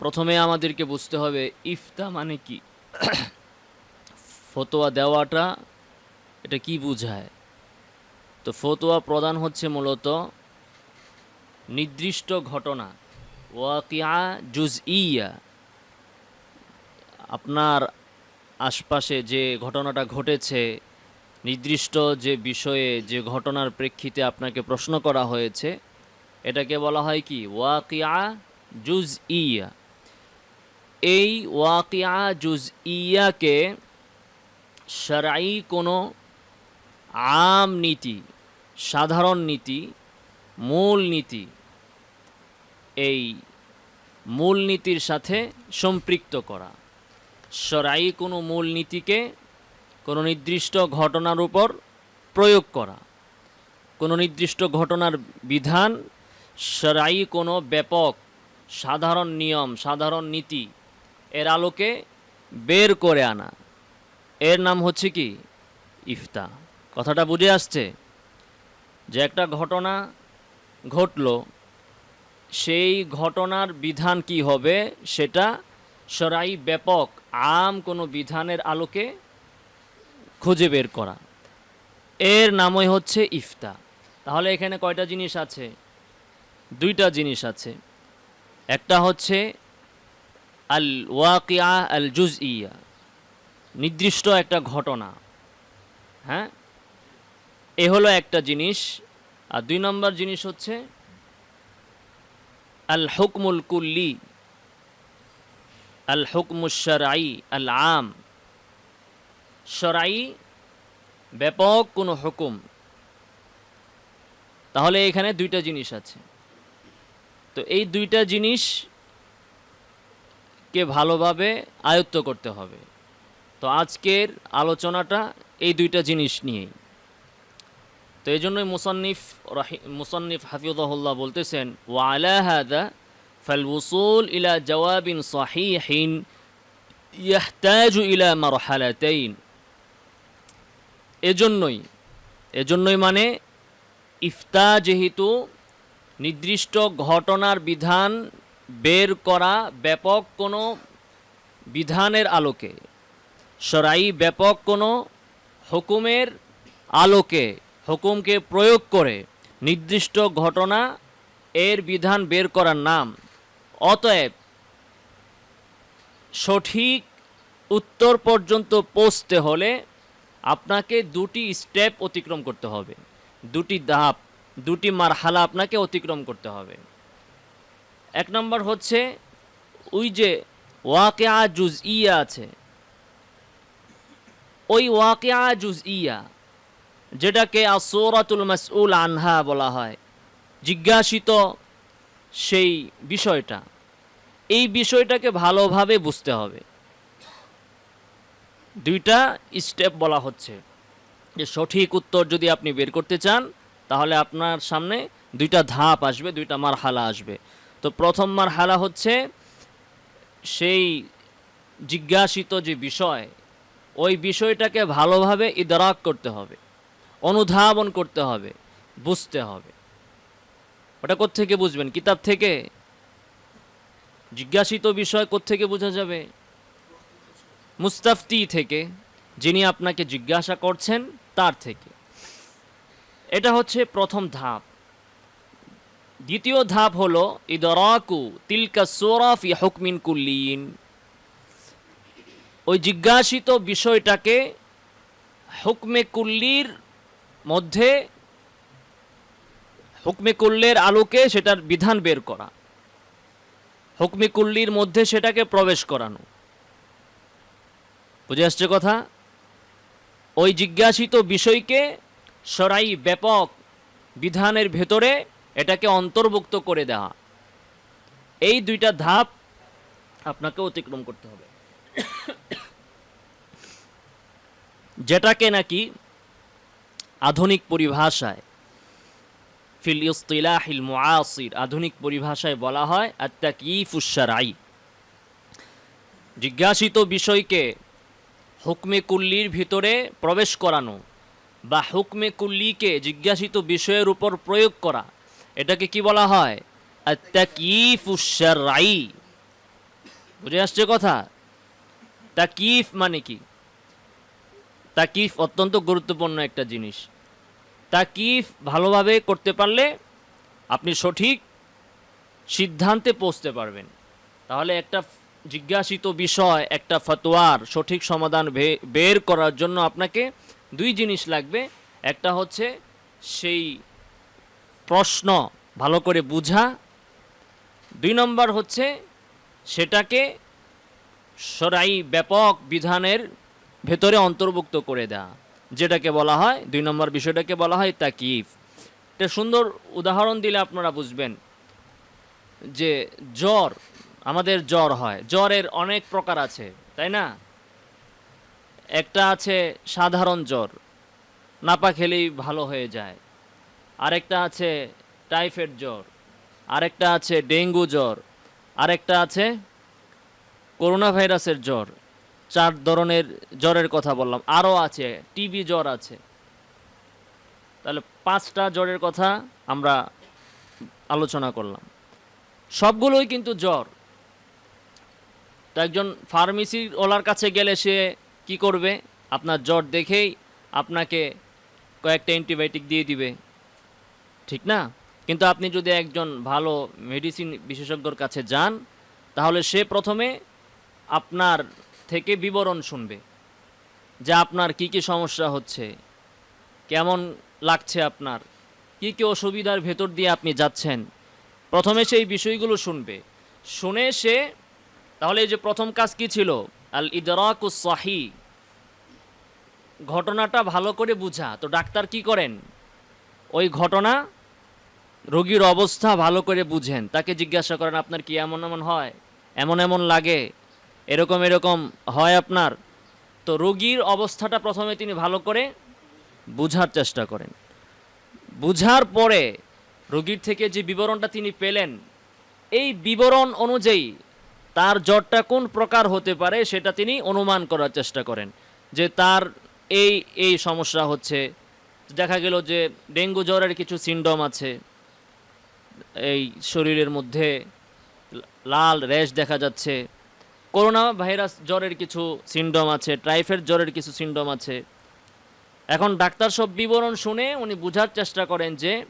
প্রথমে আমাদেরকে বুঝতে হবে ইফতা মানে কি? ফতোয়া দেওয়াটা, এটা কি বোঝায়? তো ফতোয়া প্রদান হচ্ছে মূলত নির্দিষ্ট ঘটনা, ওয়াকিয়া জুজ ইয়া আপনার আশপাশে যে ঘটনাটা ঘটেছে, নির্দিষ্ট যে বিষয়ে যে ঘটনার প্রেক্ষিতে আপনাকে প্রশ্ন করা হয়েছে, এটাকে বলা হয় কি? ওয়াকিয়া জুজ ইয়া এই ওয়াকিয়া জুজ ইয়াকে সারাই কোনো আম নীতি, সাধারণ নীতি, মূল নীতি এই মূল নীতির সাথে সম্পৃক্ত করা। সরাই কোনো মূল নীতিকে কোনো নির্দিষ্ট ঘটনার উপর প্রয়োগ করা। কোনো নির্দিষ্ট ঘটনার বিধান সরাই কোনো ব্যাপক সাধারণ নিয়ম, সাধারণ নীতি এর আলোকে বের করে আনা। এর নাম হচ্ছে কি? ইফতা। কথাটা বুঝে আসছে? যে একটা ঘটনা ঘটলো, সেই ঘটনার বিধান কি হবে? সেটা সরাই ব্যাপক, আম কোনো বিধানের আলোকে খুঁজে বের করা। এর নামই হচ্ছে ইফতা। তাহলে এখানে কয়টা জিনিস আছে? দুইটা জিনিস আছে। একটা হচ্ছে আল ওয়াকিয়া আল জুজ ইয়া নির্দিষ্ট একটা ঘটনা। হ্যাঁ? এ হলো একটা জিনিস। আর দুই নম্বর জিনিস হচ্ছে আল হুকমুল কুল্লি আল হুকমুশরাই আল আম সরাই ব্যাপক কোনো হুকুম। তাহলে এখানে দুইটা জিনিস আছে। তো এই দুইটা জিনিস কে ভালোভাবে আয়ত্ত করতে হবে তো আজকের আলোচনাটা এই দুইটা জিনিস নিয়েই তো এই জন্যই মুসান্নিফ রাহি মুসান্নিফ হাফিজুল্লাহ বলতেছেন ওয়ালা হাদা فالوصول إلى جواب صحيح يحتاج إلى مرحلتين এজন্যই এজন্যই মানে ইফতা যেহেতু নির্দিষ্ট ঘটনার বিধান বের করা ব্যাপক কোনো বিধানের আলোকে, সরাই ব্যাপক কোনো হুকুমের আলোকে, হুকুমকে প্রয়োগ করে নির্দিষ্ট ঘটনা এর বিধান বের করার নাম। অতএব সঠিক উত্তর পর্যন্ত পৌঁছতে হলে আপনাকে দুটি স্টেপ অতিক্রম করতে হবে, দুটি ধাপ, দুটি মারহালা আপনাকে অতিক্রম করতে হবে। এক নম্বর হচ্ছে, ওই যে ওয়াকেয়া জুজ ইয়া আছে। ওই ওয়াকেয়া জুজ ইয়া যেটাকে আসোরাতুল মাসউল আনহা বলা হয়, জিজ্ঞাসিত সেই বিষয়টা। এই বিষয়টাকে ভালোভাবে বুঝতে হবে। দুইটা স্টেপ বলা হচ্ছে। যে সঠিক উত্তর যদি আপনি বের করতে চান, তাহলে আপনার সামনে দুইটা ধাপ আসবে, দুইটা মারহালা আসবে। তো প্রথম মারহালা হচ্ছে সেই জিজ্ঞাসিত যে বিষয়, ওই বিষয়টাকে ভালোভাবে ইদরাক করতে হবে, অনুধাবন করতে হবে, বুঝতে হবে। ওটা কোত্থেকে বুঝবেন? কিতাব থেকে? জিজ্ঞাসিত বিষয় কোত্থেকে বোঝা যাবে? মুস্তাফতি থেকে, যিনি আপনাকে জিজ্ঞাসা করছেন তার থেকে। এটা হচ্ছে প্রথম ধাপ। দ্বিতীয় ধাপ হলো, ইদরাকু তিলকা সোরাফ হুকমিন কুল্লিন। ওই জিজ্ঞাসিত বিষয়টাকে হুকমে কুল্লির মধ্যে, হুকমে কুল্লের আলোকে সেটার বিধান বের করা। হুকমে কুল্লির মধ্যে সেটাকে প্রবেশ করানো। বুঝে আসছে কথা? ওই জিজ্ঞাসিত বিষয়কে সরাই ব্যাপক বিধানের ভেতরে এটাকে অন্তর্ভুক্ত করে দেওয়া এই দুইটা ধাপ আপনাকে অতিক্রম করতে হবে। যেটাকে নাকি আধুনিক পরিভাষায় ফিল ইস্তিলাহিল মুআসির, আধুনিক পরিভাষায় বলা হয় আত্তাকিফুসারাই জিজ্ঞাসিত বিষয়কে হুকমে কুল্লির ভিতরে প্রবেশ করানো বা হুকমে কুল্লিকে জিজ্ঞাসিত বিষয়ের উপর প্রয়োগ করা এটাকে কি বলা হয়? আত্তাকিফুসারাই বুঝে আসছে কথা? তাকিফ মানে কি? তাকিফ অত্যন্ত গুরুত্বপূর্ণ একটা জিনিস। তাকিফ ভালোভাবে করতে পারলে আপনি সঠিক সিদ্ধান্তে পৌঁছতে পারবেন। তাহলে একটা জিজ্ঞাসিত বিষয়, একটা ফতোয়ার সঠিক সমাধান বের করার জন্য আপনাকে দুই জিনিস লাগবে। একটা হচ্ছে সেই প্রশ্ন ভালো করে বুঝা। দুই নম্বর হচ্ছে সেটাকে সরাই ব্যাপক বিধানের ভেতরে অন্তর্ভুক্ত করে দেওয়া যেটাকে বলা হয়, দুই নম্বর বিষয়টাকে বলা হয় তাকিফ। একটা সুন্দর উদাহরণ দিলে আপনারা বুঝবেন যে জ্বর, আমাদের জ্বর হয়, জ্বরের অনেক প্রকার আছে, তাই না? একটা আছে সাধারণ জ্বর, নাপা খেলেই ভালো হয়ে যায় আরেকটা আছে টাইফয়েড জ্বর, আরেকটা আছে ডেঙ্গু জ্বর, আরেকটা আছে করোনা ভাইরাসের জ্বর, চার ধরনের জ্বরের কথা বললাম। আরও আছে, টিবি জ্বর আছে। তাহলে পাঁচটা জ্বরের কথা আমরা আলোচনা করলাম। সবগুলোই কিন্তু জ্বর। তো একজন ফার্মেসির ওলার কাছে গেলে সে কি করবে? আপনার জ্বর দেখেই আপনাকে কয়েকটা অ্যান্টিবায়োটিক দিয়ে দিবে। ঠিক না? কিন্তু আপনি যদি একজন ভালো মেডিসিন বিশেষজ্ঞর কাছে যান, তাহলে সে প্রথমে আপনার থেকে বিবরণ শুনবে যে আপনার কি কি সমস্যা হচ্ছে, কেমন লাগছে আপনার, কি কি অসুবিধার ভেতর দিয়ে আপনি যাচ্ছেন। প্রথমে সেই বিষয়গুলো শুনবে। শুনে সে, তাহলে এই যে প্রথম কাজ কি ছিল? আল ইদরাকুস সাহি। ঘটনাটা ভালো করে বুঝা। তো ডাক্তার কি করেন? ওই ঘটনা রোগীর অবস্থা ভালো করে বুঝেন। তাকে জিজ্ঞাসা করেন, আপনার কি এমন এমন হয়? এমন এমন লাগে? এরকম এরকম হয় আপনার? তো রোগীর অবস্থাটা প্রথমে তিনি ভালো করে বুঝার চেষ্টা করেন। বুঝার পরে রোগীর থেকে যে বিবরণটা তিনি পেলেন, এই বিবরণ অনুযায়ী তার জ্বরটা কোন প্রকার হতে পারে সেটা তিনি অনুমান করার চেষ্টা করেন। যে তার এই এই সমস্যা হচ্ছে। দেখা গেল যে ডেঙ্গু জ্বরের কিছু সিন্ডম আছে। এই শরীরের মধ্যে লাল র্যাশ দেখা যাচ্ছে। করোনা ভাইরাস জ্বরের কিছু সিন্ডম আছে, টাইফয়েড জ্বরের কিছু সিন্ডম আছে। এখন ডাক্তার সব বিবরণ শুনে উনি বোঝার চেষ্টা করেন যে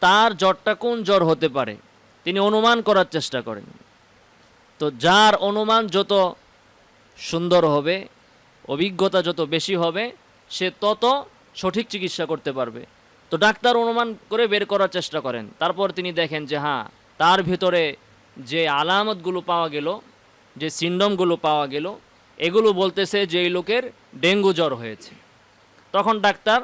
তার জ্বরটা কোন জ্বর হতে পারে। তিনি অনুমান করার চেষ্টা করেন। তো যার অনুমান যত সুন্দর হবে, অভিজ্ঞতা যত বেশি হবে, সে তত সঠিক চিকিৎসা করতে পারবে। তো ডাক্তার অনুমান করে বের করার চেষ্টা করেন। তারপর তিনি দেখেন যে হ্যাঁ তার ভিতরে যে আলামতগুলো পাওয়া গেল, যে সিন্ডমগুলো পাওয়া গেল, এগুলো বলতেছে যে এই লোকের ডেঙ্গু জ্বর হয়েছে। তখন ডাক্তার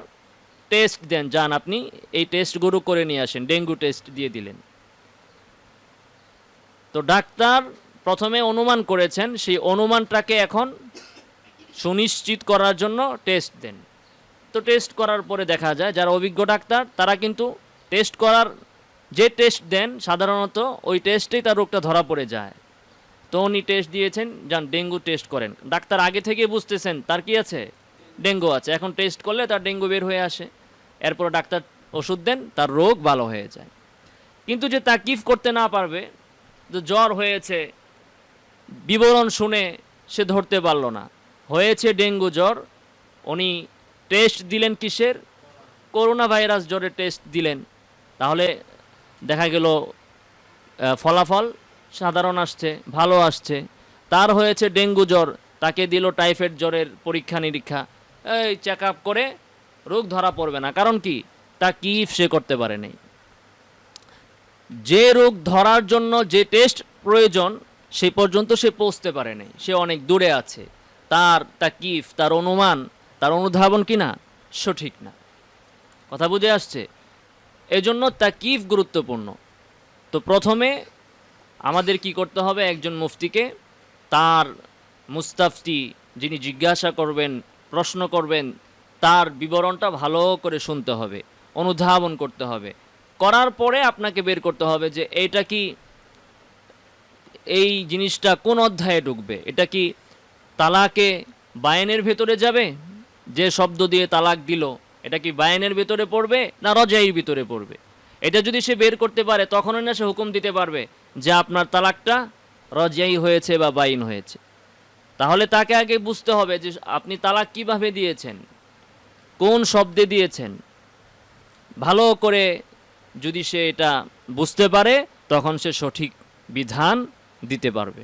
টেস্ট দেন, যান আপনি এই টেস্টগুলো করে নিয়ে আসেন, ডেঙ্গু টেস্ট দিয়ে দিলেন। তো ডাক্তার প্রথমে অনুমান করেছেন, সেই অনুমানটাকে এখন সুনিশ্চিত করার জন্য টেস্ট দেন। তো টেস্ট করার পরে দেখা যায়, যারা অভিজ্ঞ ডাক্তার, তারা কিন্তু টেস্ট করার যে টেস্ট দেন, সাধারণত ওই টেস্টেই তার রোগটা ধরা পড়ে যায়। তো উনি টেস্ট দিয়েছেন, যান, ডেঙ্গু টেস্ট করেন। ডাক্তার আগে থেকে বুঝতেছেন, তার কি আছে? ডেঙ্গু আছে। এখন টেস্ট করলে তার ডেঙ্গু বের হয়ে আসে। এরপর ডাক্তার ওষুধ দেন, তার রোগ ভালো হয়ে যায়। কিন্তু যে তাকিফ করতে না পারবে, যে জ্বর হয়েছে, বিবরণ শুনে সে ধরতে পারল না। হয়েছে ডেঙ্গু জ্বর, উনি টেস্ট দিলেন কিসের? করোনা ভাইরাস জ্বরের টেস্ট দিলেন। তাহলে দেখা গেল ফলাফল সাধারণ আসছে, ভালো আসছে। তার হয়েছে ডেঙ্গু জ্বর, তাকে দিল টাইফয়েড জ্বরের পরীক্ষা নিরীক্ষা। এই চেক আপ করে রোগ ধরা পড়বে না। কারণ কি? তা কি সে করতে পারে নাই। যে রোগ ধরার জন্য যে টেস্ট প্রয়োজন, সে পর্যন্ত সে পৌঁছতে পারে নাই। সে অনেক দূরে আছে। তার তাকিফ তার অনুমান তার অনুধাবন কি না সঠিক না। কথা বুঝে আসছে? এজন্য তা তাকিফ গুরুত্বপূর্ণ। তো প্রথমে আমাদের কি করতে হবে? একজন মুফতিকে তার মুস্তাফতি যিনি জিজ্ঞাসা করবেন, প্রশ্ন করবেন, তার বিবরণটা ভালো করে শুনতে হবে, অনুধাবন করতে হবে। করার পরে আপনাকে বের করতে হবে যে এটা কি এই জিনিসটা কোন অধ্যায়ে ঢুকবে? এটা কি তালাকে বায়নের ভেতরে যাবে? যে শব্দ দিয়ে তালাক দিল, এটা কি বায়নের ভিতরে পড়বে না রজাইয়ের ভিতরে পড়বে? এটা যদি সে বের করতে পারে তখনই না সে হুকুম দিতে পারবে যে আপনার তালাকটা রজাই হয়েছে বা বাইন হয়েছে। তাহলে তাকে আগে বুঝতে হবে যে আপনি তালাক কীভাবে দিয়েছেন, কোন শব্দে দিয়েছেন। ভালো করে যদি সে এটা বুঝতে পারে, তখন সে সঠিক বিধান দিতে পারবে।